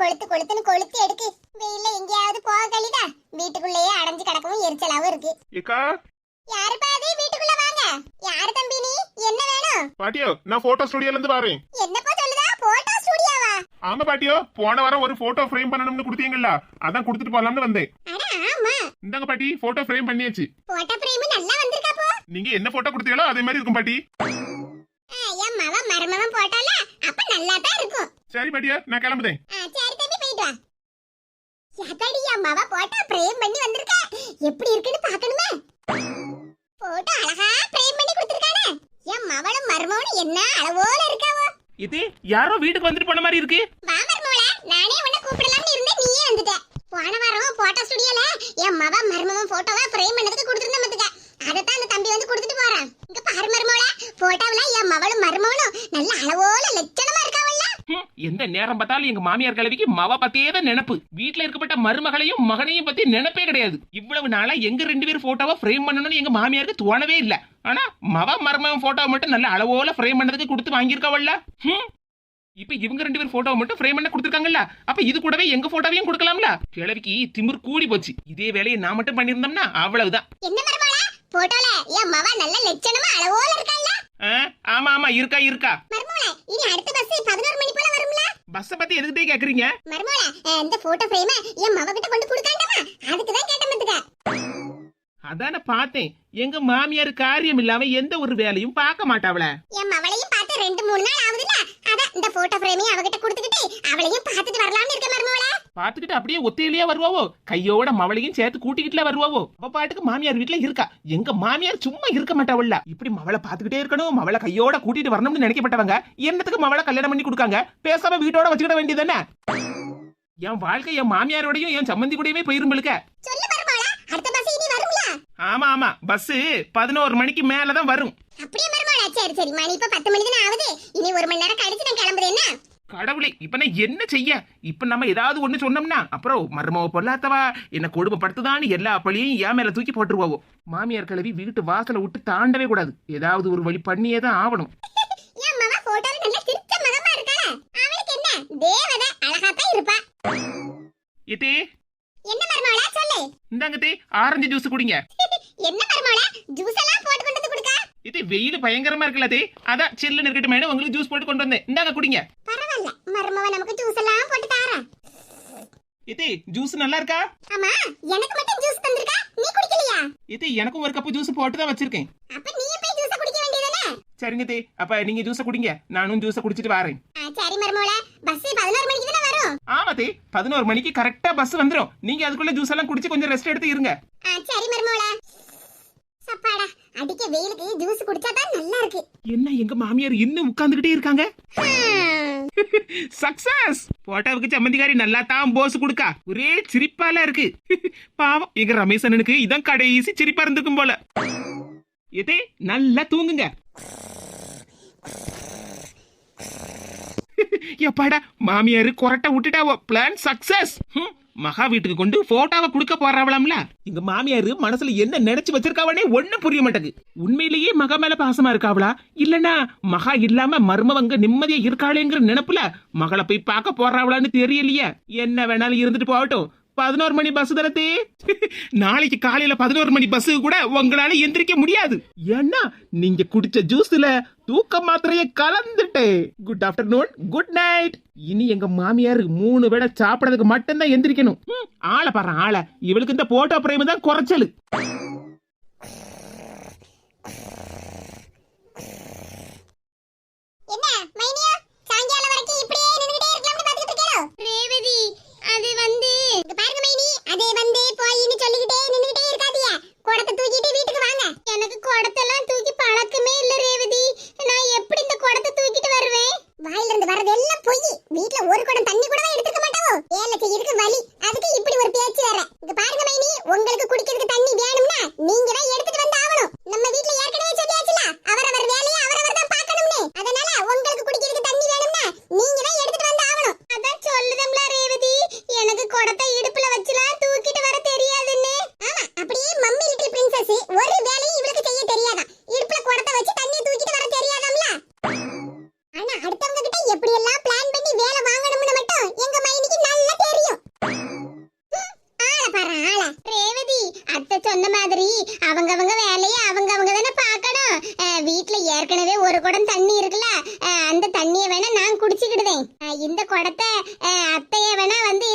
கொளுத்து கொளுத்துன்னு கொளுத்தி எடுக்கு. வெயில்ல எங்கேயாவது போக கழிதா வீட்டுக்குள்ளேயே அடைஞ்சு கிடக்கவும் எரிச்சலாவும் இருக்கு. ஏக்கா? யாரு பாதி வீட்டுக்குள்ள வாங்க. யாரு தம்பி நீ? என்ன வேணும்? பாட்டியோ நான் போட்டோ ஸ்டுடியோல இருந்து வரேன். என்னப்பா சொல்லுதா? போட்டோ ஸ்டுடியோவா ஆமா பாட்டியோ போன வாரம் ஒரு போட்டோ ஃப்ரேம் பண்ணணும்னு கொடுத்தீங்கல்ல அதான் கொடுத்துட்டு போலாம்னு வந்தேன். அட ஆமா. இந்தாங்க பாட்டி போட்டோ ஃப்ரேம் பண்ணியாச்சு. போட்டோ பிரேம் நல்லா வந்திருக்கா போ. நீங்க என்ன போட்டோ கொடுத்தீங்களோ அதே மாதிரி இருக்கும் பாட்டி. என் மவ மருமவன் போட்டோல அப்ப நல்லா தான் இருக்கும். சரி பாட்டியா நான் கிளம்புதேன். ஆ, சரி தம்பி போயிட்டு வா. எதடி என் மவ போட்டோ பிரேம் பண்ணி வந்திருக்க? எப்படி இருக்குன்னு பார்க்கணுமே. போட்டோ அழகா பிரேம் பண்ணி கொடுத்திருக்கானே. என் மவளும் மருமவனும் என்ன அளவோல இருக்காவோ. இது யாரோ வீட்டுக்கு வந்துட்டு போன மாதிரி இருக்கு? வா மருமவள நானே உன்னை கூப்பிடலாம்னு இருந்தேன் நீயே வந்துட்ட. போன வாரம் போட்டோ ஸ்டுடியோல என் மவ மருமவன் போட்டோவை பிரேம் பண்ணதுக்கு கொடுத்துருந்தேன் பாத்துக்க அதைத்தான் அந்த தம்பி வந்து கொடுத்துட்டு போறான். இங்க பாரு மருமவள போட்டோவுல என் மவளும் மருமவனும் நல்ல அளவோல லட்சணமா எந்த நேரம் பார்த்தாலும் எங்க மாமியார் கலவிக்கு மவ பத்தியே தான் நினைப்பு. வீட்டுல இருக்கப்பட்ட மருமகளையும் மகனையும் பத்தி நினைப்பே கிடையாது. இவ்வளவு நாளா எங்க ரெண்டு பேரும் போட்டோவை ஃப்ரேம் பண்ணணும்னு எங்க மாமியாருக்கு தோணவே இல்ல. ஆனா மவ மருமகன் போட்டோவை மட்டும் நல்ல அளவோல ஃப்ரேம் பண்ணதுக்கு கொடுத்து வாங்கியிருக்காவல்ல? இப்ப இவங்க ரெண்டு பேரும் போட்டோவை மட்டும் ஃப்ரேம் பண்ண கொடுத்துருக்காங்கல்ல? அப்ப இது கூடவே எங்க போட்டோவையும் கொடுக்கலாம்ல? கிழவிக்கு திமிர் கூடி போச்சு. இதே வேலையை நான் மட்டும் பண்ணியிருந்தோம்னா அவ்வளவுதான். என்ன மருமவள போட்டோல என் மவ நல்ல லட்சணமா அளவோல இருக்கால்ல? ஆமா ஆமா இருக்கா இருக்கா. இனி அடுத்த பஸ் பதினோரு மணி போல வரும்ல? பஸ்ஸ பத்தி எதுக்கிட்டே கேக்குறீங்க? மருமவள அஹ், இந்த போட்டோ ஃப்ரேம் என் மவ கிட்ட கொண்டு கொடுக்காண்டமா? அதுக்கு தான் கேட்டேன் அதான பார்த்தேன். எங்க மாமியார் காரியம் இல்லாம எந்த ஒரு வேலையும் பார்க்க மாட்டாவள. என் மவளையும் பார்த்து ரெண்டு மூணு நாள் ஆகுதுல்ல? அதான் இந்த போட்டோ ஃப்ரேமையும் அவகிட்ட கொடுத்துக்கிட்டு அவளையும் பார்த்துட்டு வரலாம்னு இருக்க மருமவள பாத்துக்கிட்டு அப்படியே ஒத்தையிலேயே வருவாவோ? கையோட மவளையும் சேர்த்து கூட்டிக்கிட்டுல வருவாவோ? அவ பாட்டுக்கு மாமியார் வீட்டுல இருக்கா. எங்க மாமியார் சும்மா இருக்க மாட்டாவல்ல இப்படி மவளை பாத்துக்கிட்டே இருக்கணும் மவளை கையோட கூட்டிட்டு வரணும்னு நினைக்கப்பட்டவங்க என்னத்துக்கு மவளை கல்யாணம் பண்ணி கொடுக்காங்க? பேசாம வீட்டோட வச்சுக்கிட வேண்டியதானே என் வாழ்க்கை என் மாமியாரோடையும் என் சம்மந்தி கூடயுமே போயிரும்பலுக்க சொல்லு மருமவள அடுத்த பஸ் இனி வரும்ல ஆமா ஆமா. பஸ் பதினோரு மணிக்கு மேலதான் வரும். அப்படியே மருமவள சரி சரி. மணி இப்ப பத்து மணி தானே ஆகுது. இனி ஒரு மணி நேரம் கழிச்சு நான் கிளம்புது என்ன? கடவுளே இப்ப நான் என்ன செய்ய? இப்ப நம்ம ஏதாவது ஒண்ணு சொன்னோம்னா அப்புறம் மருமவ பொல்லாத்தவா? என்ன கொடுமைப்படுத்துதான்னு எல்லா பழியையும் என் மேல தூக்கி போட்டுருவாவோ? மாமியார் கிளவி வீட்டு வாசலை விட்டு தாண்டவே கூடாது. ஏதாவது ஒரு வழி பண்ணியே தான் ஆகணும். தான் சொல்லு. இந்தாங்க தே ஆரஞ்சு ஜூஸ் குடிங்க. என்ன மருமவள ஜூஸ் எல்லாம் போட்டு கொண்டு வந்து கொடுக்க. இது வெயில் பயங்கரமா இருக்குல்ல தே. அதான் சில்லுன்னு இருக்கட்டும் மேடம் உங்களுக்கு ஜூஸ் போட்டு கொண்டு வந்தேன். இந்தாங்க குடிங்க. பரவாயில்ல. மருமவ நமக்கு ஜூஸ் எல்லாம் போட்டு தாரா இதே ஜூஸ் நல்லா இருக்கா? ஆமா எனக்கு மட்டும் ஜூஸ் தந்திருக்கா? நீ குடிக்கலையா? இது எனக்கும் ஒரு கப்பு ஜூஸ் போட்டு தான் வச்சிருக்கேன். அப்ப நீ போய் ஜூஸ் குடிக்க வேண்டியதானே? சரிங்க தே. அப்ப நீங்க ஜூஸை குடிங்க. நானும் ஜூஸை குடிச்சிட்டு வரேன். சரி மருமவள. பஸ் பதினோரு மணிக்கு தானே வரும்? ஆமா தே. பதினோரு மணிக்கு கரெக்டா பஸ் வந்துரும். நீங்க அதுக்குள்ள ஜூஸ் எல்லாம் குடிச்சு கொஞ்சம் ரெஸ்ட் எடுத்து இருங்க. சரி சப்பாடா அடிக்க வெயிலுக்கு ஜூஸ் குடிச்சா தான் நல்லா இருக்கு என்ன எங்க மாமியார் இன்னும் உட்கார்ந்துகிட்டே இருக்காங்க. சக்சஸ் போட்டோவுக்கு சம்மந்திக்காரி நல்லா தான் போஸ் கொடுக்கா. ஒரே சிரிப்பால இருக்கு. பாவம் எங்க ரமேஷ் அண்ணனுக்கு இதான் கடைசி சிரிப்பா இருந்திருக்கும் போல. இதே நல்லா தூங்குங்க. எப்பாடா மாமியாரு கொரட்டை விட்டுட்டாவோ? பிளான் சக்சஸ் மகா வீட்டுக்கு கொண்டு போட்டோவை கொடுக்க போறாவலாம்ல எங்க மாமியாரு மனசுல என்ன நினைச்சு வச்சிருக்காவனே ஒண்ணும் புரிய மாட்டேங்குது. உண்மையிலேயே மகா மேல பாசமா இருக்காவளா? இல்லனா மகா இல்லாம மர்மவங்க நிம்மதியா இருக்காளேங்கிற நினைப்புல மகளை போய் பார்க்க போறாவளான்னு தெரியலையே. என்ன வேணாலும் இருந்துட்டு போகட்டும். பதினோரு மணி பஸ் தரத்தே. நாளைக்கு காலையில பதினோரு மணி பஸ் கூட உங்களால எந்திரிக்க முடியாது. ஏன்னா நீங்க குடிச்ச ஜூஸ்ல தூக்க மாத்திரைய கலந்துட்டே. குட் ஆஃப்டர்நூன் குட் நைட் இனி எங்க மாமியார் மூணு வேளை சாப்பிடறதுக்கு மட்டும்தான் எந்திரிக்கணும். ஆளை பாரு ஆளை. இவளுக்கு இந்த போட்டோ பிரேம் தான் குறைச்சல். என்ன மைனியா? சாயங்காலம் வரைக்கும் இப்படியே நின்னுட்டே இருக்கலாம்னு பாத்துக்கிட்டு இருக்கேளோ ரேவதி அது வந்து பாருங்க மைனி அது வந்து போயின்னு சொல்லிக்கிட்டே நின்னுட்டே இருக்காதீங்க. குடத்தை தூக்கிட்டு வீட்டுக்கு வாங்க. எனக்கு குடத்தெல்லாம் தூக்கி பழக்கமே இல்ல ரேவதி. நான் எப்படி இந்த குடத்தை தூக்கிட்டு வருவேன்? வாயில இருந்து வர்றது எல்லாம் பொய். வீட்ல ஒரு குடம் தண்ணி கூட எடுத்துக்க மாட்டாவோ? ஏல செய்யறதுக்கு வலி. அதுக்கு இப்படி ஒரு பேச்சு குடம் தண்ணி இருக்குல்ல அந்த தண்ணியை வேணா நான் குடிச்சுக்கிடுதேன். இந்த குடத்தை அத்தைய வேணா வந்து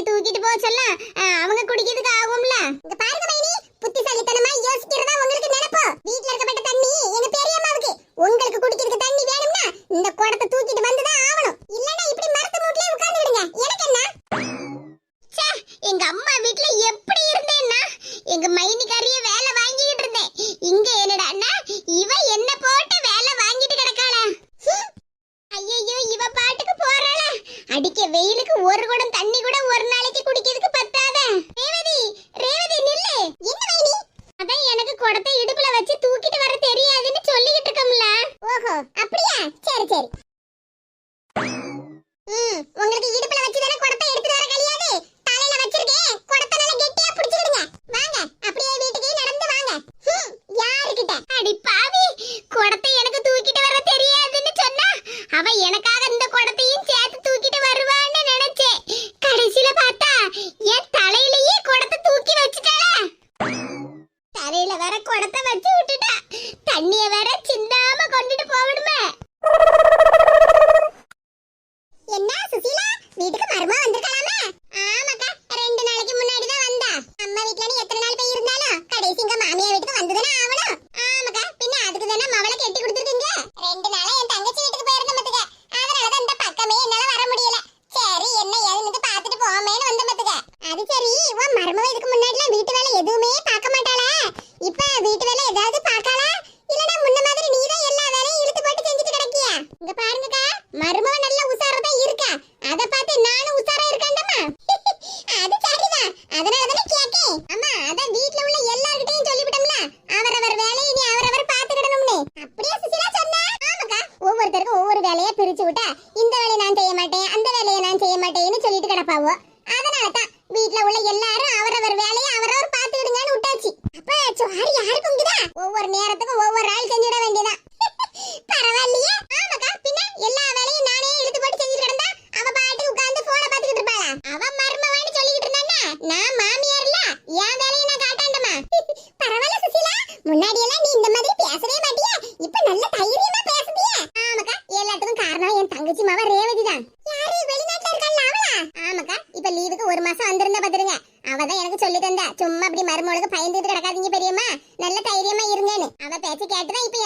சும்மா அப்படி மருமகளுக்கு பயந்துட்டு கிடக்காதீங்க பெரியம்மா. நல்ல தைரியமா இருங்கன்னு. அவ பேச்சு கேட்டுதான் இப்ப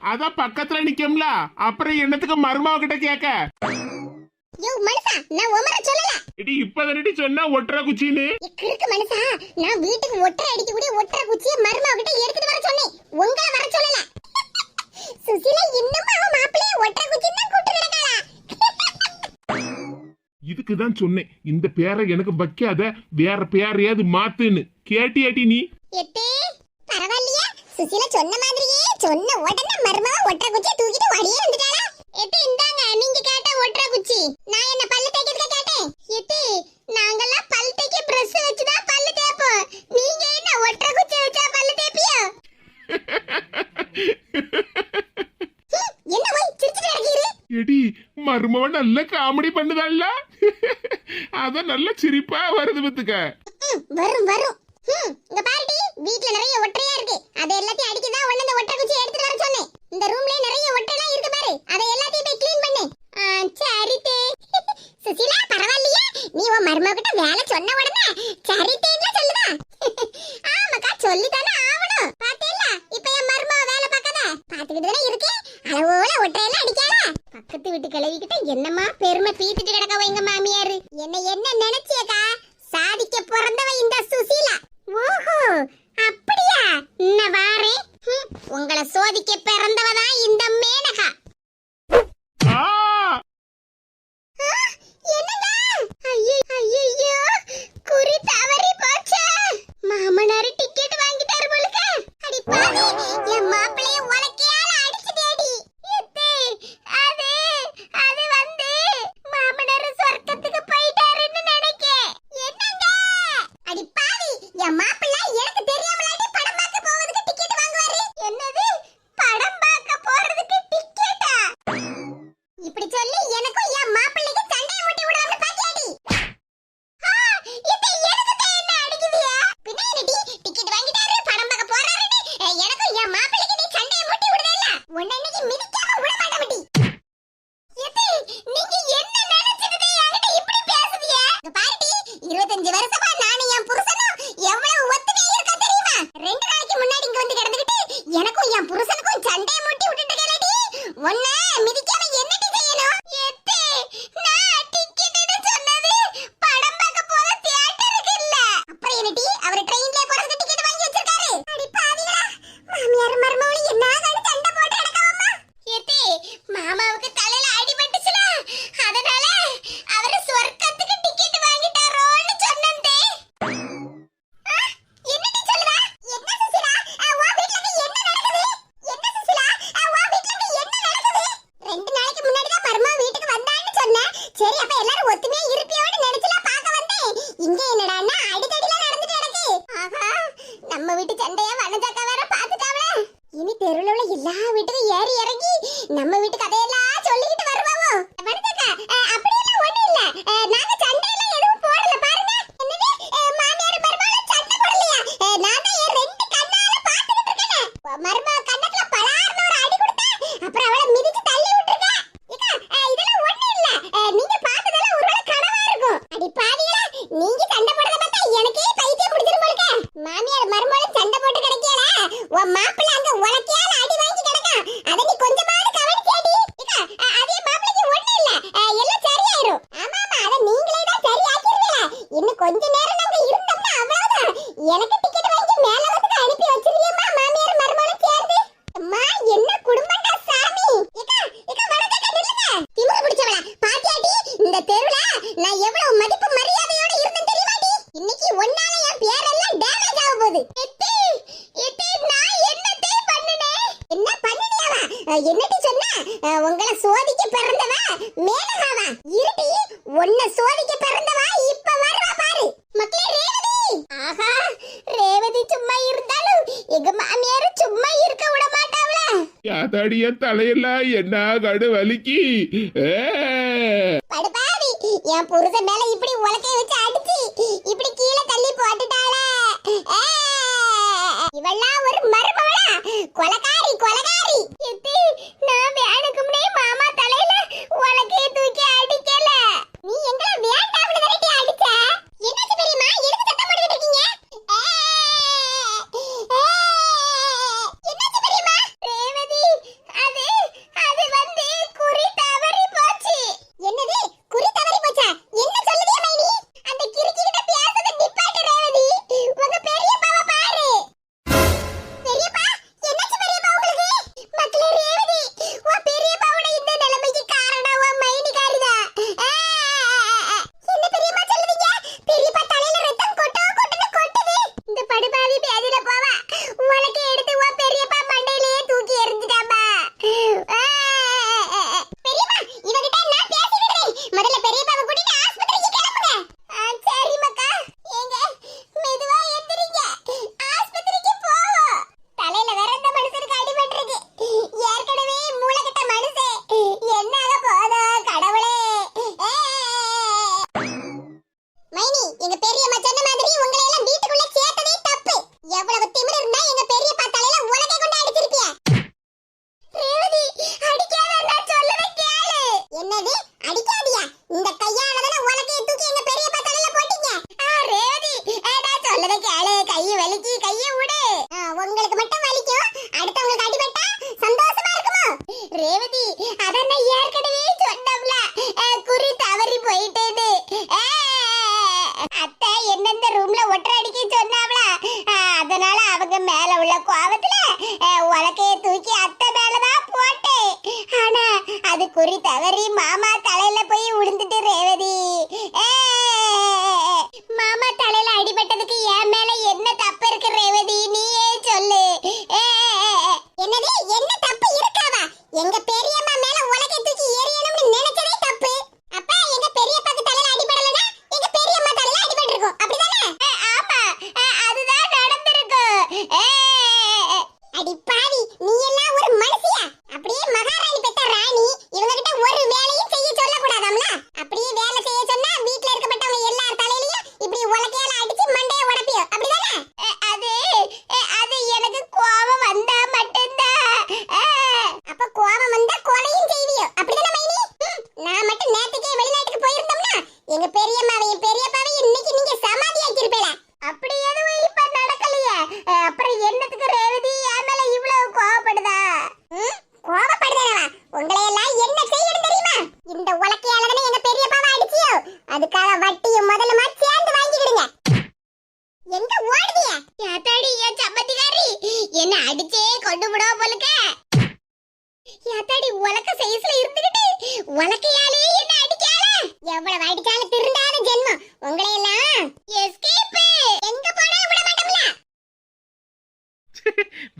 அதான் பக்கத்துல நிக்கம்ல. அப்புறம் என்னத்துக்கு மருமாவ கிட்ட கேக்க? யோ மனுஷா சொன்னேன். இந்த பேர எனக்கு வைக்காத வேற பேரையாவது மாத்துன்னு. கேட்டியாட்டி நீ? பரவாயில்லையா. சுசில சொன்ன மாதிரியே சொன்ன உடனே மர்மமா ஒற்ற குச்சி தூக்கிட்டு வழியே வந்துட்டாளா? எட்டு இந்தாங்க நீங்க கேட்ட ஒற்ற குச்சி நான் என்ன பல்லு தேய்க்கிறதுக்கு கேட்டேன்? எட்டு நாங்கெல்லாம் பல்லு தேய்க்க பிரஸ் வச்சு தான் பல்லு தேய்ப்போம். நீங்க என்ன ஒற்ற குச்சி வச்சா பல்லு தேய்ப்பியோ? என்ன போய் சிரிச்சுட்டு எடி மர்மவ நல்ல காமெடி பண்ணுதாள்ல? அத நல்ல சிரிப்பா வருது பத்துக்க வரும் வரும். இந்த பாருடி. வீட்ல நிறைய ஒற்றையா இருக்கு. அதை எல்லாத்தையும் அடிக்க தான் ஒண்ணு இந்த ஒற்றை குச்சி எடுத்துட்டு வர சொன்னேன். இந்த ரூம்ல நிறைய ஒற்றைலாம் இருக்கு பாரு. அதை எல்லாத்தையும் போய் க்ளீன் பண்ணு. சரிதே சுசிலா பரவாயில்லையே. நீ உன் மருமக கிட்ட வேலை சொன்ன உடனே சரிதேன்னு சொல்லுதா? ஆமாக்கா சொல்லித்தானே ஆகணும். பாத்தேல்ல இப்ப என் மருமக வேலை பார்க்காத. பாத்துக்கிட்டு தானே இருக்கேன் அளவோல ஒற்றையெல்லாம் அடிக்காத. பக்கத்து வீட்டு கிளவிக்கிட்ட என்னம்மா பெருமை பீத்துட்டு கிடக்கவோ எங்க மாமியாரு. என்ன என்ன நினைச்சியக்கா? சாதிக்க பிறந்தவ இந்த சுசீலா. அதாடிய தலையெல்லாம் என்ன கடு வலிக்கு? என் புருஷன் மேல இப்படி உலக்கைய வச்சு அடிச்சு இப்படி கீழே தள்ளி போட்டுட்டாளே. இவெல்லாம்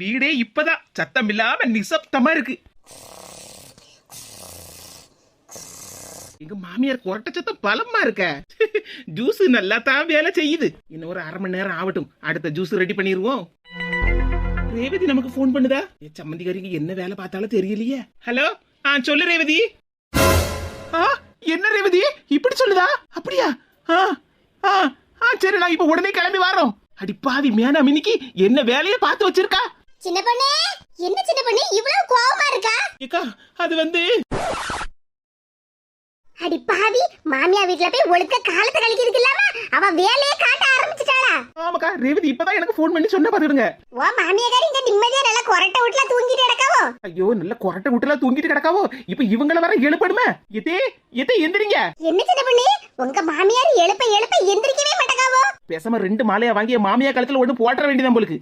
வீடே இப்பதான். சத்தம் இல்லாம நிசப்தமா இருக்கு. எங்க மாமியார் கொரட்ட சத்தம் பலமா இருக்க. ஜூஸ் நல்லா தான் வேலை செய்யுது. இன்னும் ஒரு அரை மணி நேரம் ஆகட்டும். அடுத்த ஜூஸ் ரெடி பண்ணிடுவோம் ரேவதி நமக்கு ஃபோன் பண்ணுதா? ஏ சம்மந்திகாரிக்கு என்ன வேலை பார்த்தாலும் தெரியலையே. ஹலோ? ஆ சொல்லு ரேவதி. ஆ என்ன ரேவதி? இப்படி சொல்லுதா? அப்படியா? ஆ ஆ ஆ சரி நான் இப்ப உடனே கிளம்பி வரோம். அடி பாவி மேனா மினிக்கு என்ன வேலையை பார்த்து வச்சிருக்கா? சின்ன பொண்ணு? என்ன சின்ன பொண்ணு? இவ்வளவு கோவமா இருக்கா? ஏக்கா அது வந்து அடி பாவி மாமியா வீட்ல போய் ஒழுக்க காலத்தை கழிக்கிறதுக்கு இல்லாம அவ வேலையே காட்ட ஆரம்பிச்சிட்டாளா? ஆமாக்கா ரேவதி இப்பதான் எனக்கு ஃபோன் பண்ணி சொன்ன பாத்துடுங்க ஓ மாமியாக்காரி இங்க நிம்மதியா நல்லா கொரட்டை வீட்டுல தூங்கிட்டு கிடக்காவோ? ஐயோ நல்ல கொரட்டை விட்டுல தூங்கிட்டு கிடக்காவோ? இப்ப இவங்கள வர எழுப்படுமே? எதே எதே எந்திரிங்க. என்ன சின்ன பொண்ணு? உங்க மாமியார் எழுப்ப எழுப்ப எந்திரிக்கவே மாட்டேங்காவோ பேசாம ரெண்டு மாலையா வாங்கி மாமியா கழுத்துல ஒண்ணு போட்டுற வேண்டியதான் போலுக்கு.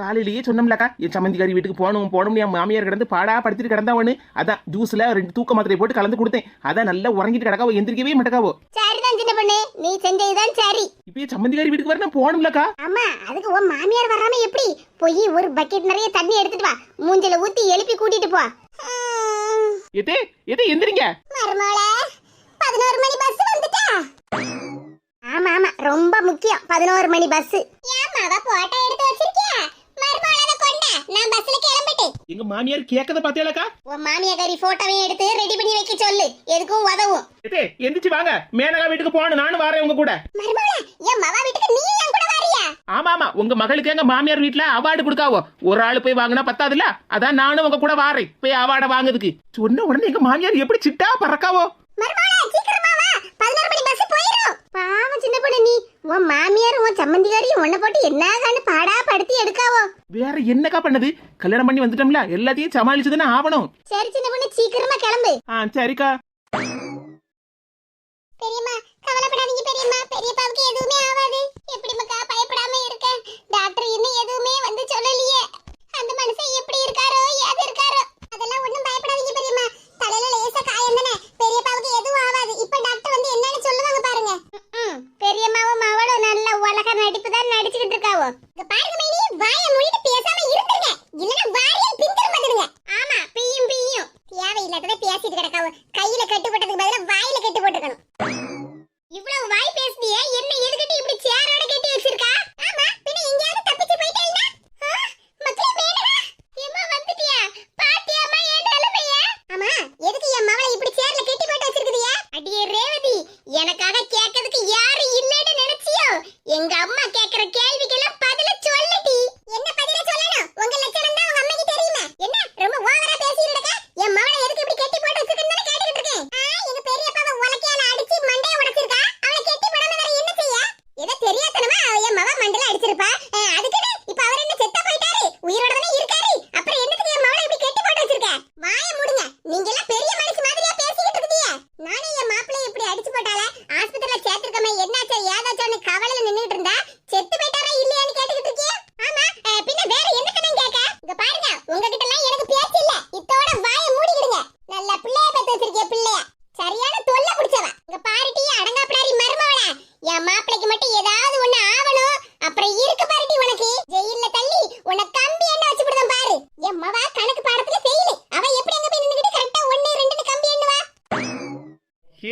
காலையிலேயே சொன்னோம்லக்கா என் சம்மந்திக்காரி வீட்டுக்கு போகணும் போகணும்னு என் மாமியார் கிடந்து பாடா படுத்துட்டு கிடந்தாவனு. அதான் ஜூஸ்ல ரெண்டு தூக்க மாத்திரை போட்டு கலந்து கொடுத்தேன். அதான் நல்லா உறங்கிட்டு கிடக்காவோ எந்திரிக்கவே மாட்டேக்காவோ. சரிதான் சின்ன பொண்ணு நீ செஞ்சதுதான் சரி. இப்ப என் சம்மந்திக்காரி வீட்டுக்கு வர நான் போகணும்லக்கா. ஆமா அதுக்கு உன் மாமியார் வராம எப்படி? போய் ஒரு பக்கெட் நிறைய தண்ணி எடுத்துட்டு வா. மூஞ்சில ஊத்தி எழுப்பி கூட்டிட்டு போ. எதே எதே எந்திரிங்க. மருமோள பதினோரு மணி பஸ் வந்துட்டா? ஆமா ஆமா ரொம்ப முக்கியம் பதினோரு மணி பஸ் ஏமா அவ போட்டோ எடுத்து வச்சிருக்கியா? எங்க மாமியார் கேட்கத பாத்தியாலக்கா உன் மாமியாரி போட்டோவையும் எடுத்து ரெடி பண்ணி வைக்க சொல்லு. எதுக்கும் உதவும். எதே எந்திரிச்சு வாங்க. மேனகா வீட்டுக்கு போகணும். நானும் வரேன் உங்க கூட. என் மவா வீட்டுக்கு நீ என் கூட வரியா? ஆமா ஆமா. உங்க மகளுக்கு எங்க மாமியார் வீட்ல அவார்டு கொடுக்காவோ? ஒரு ஆளு போய் வாங்கினா பத்தாதுல அதான் நானும் உங்க கூட வாரேன். போய் அவார்டை வாங்குறதுக்கு. சொன்ன உடனே எங்க மாமியார் எப்படி சிட்டா பறக்காவோ? மருமோள சீக்கிரமா வா பதினோரு மணி பஸ் போயிடும் பாவம் சின்ன பொண்ணு நீ. உன் மாமியார் உன் சம்மந்திகாரியும் உன்னை போட்டு என்ன பாடா படுத்தி எடுக்காவோ? வேற என்னக்கா பண்ணது? கல்யாணம் பண்ணி வந்துட்டோம்ல எல்லாத்தையும் சமாளிச்சுதானே ஆவணும் சரி சின்ன பொண்ணு சீக்கிரமா கிளம்பு. ஆ சரிக்கா. பெரியம்மா கவலைப்படாதீங்க பெரியம்மா. பெரியப்பாவுக்கு எதுவுமே ஆகாது. எப்படி மக்கா பயப்படாம இருக்க? டாக்டர் இன்னும் எதுவுமே வந்து சொல்லலையே. அந்த மனுஷன் எப்படி இருக்காரோ ஏது இருக்காரோ. அதெல்லாம் ஒண்ணும் பயப்படாதீங்க பெரியம்மா. தலையில லேசா காயம் தானே? பெரியப்பாவுக்கு எதுவும் ஆகாது இப்ப டாக்டர் வந்து என்னன்னு சொல்லுவாங்க பாருங்க. பெரியம்மாவும் அவளும் நல்ல உலக நடிப்பு தான் நடிச்சுக்கிட்டு இருக்காவோ? பாருங்க மைனி வாயை மூடிட்டு பேசாம இருந்துருங்க இல்லனா வாரியால் பிந்திர மாட்டுங்க ஆமா பியும் பியும் தேவையில்லாததை பேசிட்டு கிடக்காவோ கையில கட்டு போட்டதுக்கு பதிலா வாயில கட்டு போட்டுக்கணும் இவ்வளவு வாய் பேசுதியே என்ன எதுக்கிட்டு இப்படி சேரோட கட்டி வச்சிருக்கா ஆமா பின்ன எங்கயாவது தப்பிச்சு போயிட்டேன்னா மக்களே மேனகா ஏமா வந்துட்டியா பாத்தியாமா ஏன் நிலைமைய ஆமா எதுக்கு என் மவளை இப்படி சேர்ல கட்டி போட்டு வச்சிருக்கிறியா அடியே ரேவதி எனக்காக கேட்கிறதுக்கு யாரு இல்லைன்னு நினைச்சியோ எங்க அம்மா கேக்குற கேள்விக்கெல்லாம் பதில சொல்லடி என்ன பதில சொல்லணும் உங்க லட்சணம் தான் உங்க அம்மைக்கு தெரியுமா என்ன ரொம்ப ஓவரா பேசிட்டு இருக்க என் மவளை எதுக்கு இப்படி கட்டி போட்டு வச்சிருக்கேன்னு கேட்டுக்கிட்டு இருக்கேன் ஆ, எங்க பெரியப்பாவை உலக்கையால அடிச்சு மண்டைய உடைச்சிருக்கா அவளை கட்டி போடாம வேற என்ன செய்ய ஏதோ தெரியாதனமா என் மவ மண்டல அடிச்சிருப்பா ஆ, அதுக்குன்னு இப்ப அவர் என்ன செத்த போயிட்டாரு உயிரோட தானே இருக்காரு அப்புறம் என்னத்துக்கு என் மவளை இப்படி கட்டி போட்டு வச்சிருக்க வாயை மூடுங்க நீங்க எல்லாம் பெரிய மனுஷி மாதிரியா பேசிக்கிட்டு இருக்கீங்க நானே என் மாப்பிள்ளை இப்படி அடிச்சு போட்டால ஆஸ்பத்திரியில சேர்த்திருக்கமே என்னாச்சோ ஏதாச்சோன்னு கவலையில நின்னுட்டு இருந்தா செத்து போயிட்டாரா இல்லையான்னு கேட்டுக்கிட்டு இருக்கிய ஆமா ஆ, பின்ன வேற என்ன கண்ணன் கேட்க இங்க பாருங்க உங்ககிட்ட எல்லாம் எனக்கு பேச்சு இல்ல இத்தோட வாயை மூடிக்கிடுங்க நல்ல பிள்ளைய பெத்து வச்சிருக்கிய பிள்ளைய சரியான தொல்லை குடிச்சவ இங்க பாருட்டி அடங்காப்பிடாரி மருமவள என் மாப்பிளைக்கு மட்டும் ஏதாவது ஒண்ணு ஆவணும் அப்புறம் இருக்கு பாருட்டி உனக்கு ஜெயில்ல தள்ளி உன்னை கம்பி என்ன வச்சு விடுதான் பாரு என் மவ கணக்கு பாடத்துல ஃபெயில் அவ எப்படி அங்க போய் நின்னுகிட்டு கரெக்டா ஒண்ணு ரெண்டுன்னு கம்பி எண்ணுவா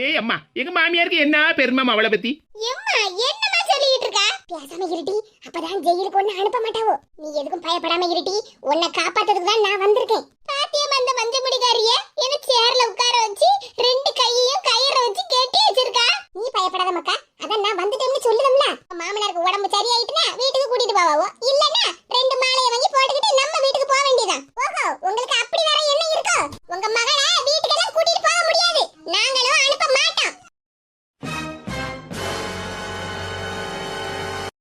ஏய் அம்மா எங்க மாமியாருக்கு என்ன பெருமை அவளை பத்தி? எம்மா என்னமா சொல்லிட்டு இருக்கா பேசாம இருட்டி அப்பதான் ஜெயிலுக்கு ஒண்ணு அனுப்ப மாட்டாவோ. நீ எதுக்கும் பயப்படாம இருட்டி உன்னை காப்பாத்துறதுக்கு தான் நான் வந்திருக்கேன்.